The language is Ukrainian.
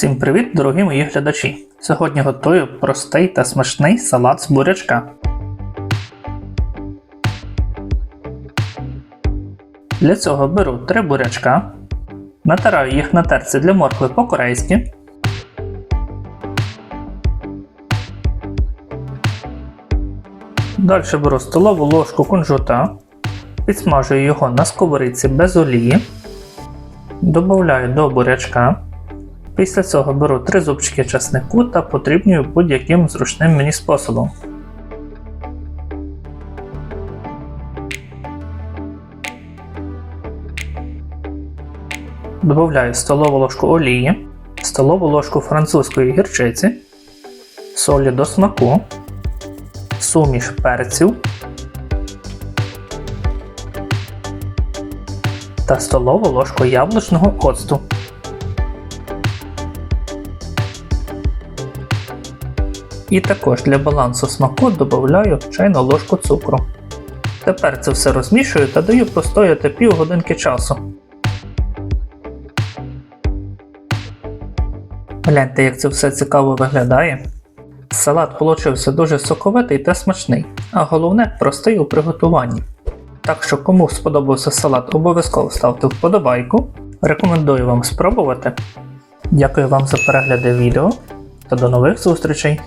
Всім привіт, дорогі мої глядачі! Сьогодні готую простий та смачний салат з бурячка. Для цього беру 3 бурячка, натираю їх на терці для моркви по-корейськи. Далі беру столову ложку кунжута, підсмажую його на сковорідці без олії, додаю до бурячка. Після цього беру 3 зубчики часнику та потрібнюю будь-яким зручним мені способом. Добавляю столову ложку олії, столову ложку французької гірчиці, солі до смаку, суміш перців та столову ложку яблучного оцту. І також для балансу смаку додаю чайну ложку цукру. Тепер це все розмішую та даю постояти півгодинки часу. Гляньте, як це все цікаво виглядає. Салат получився дуже соковитий та смачний, а головне простий у приготуванні. Так що, кому сподобався салат, обов'язково ставте вподобайку. Рекомендую вам спробувати. Дякую вам за перегляди відео та до нових зустрічей!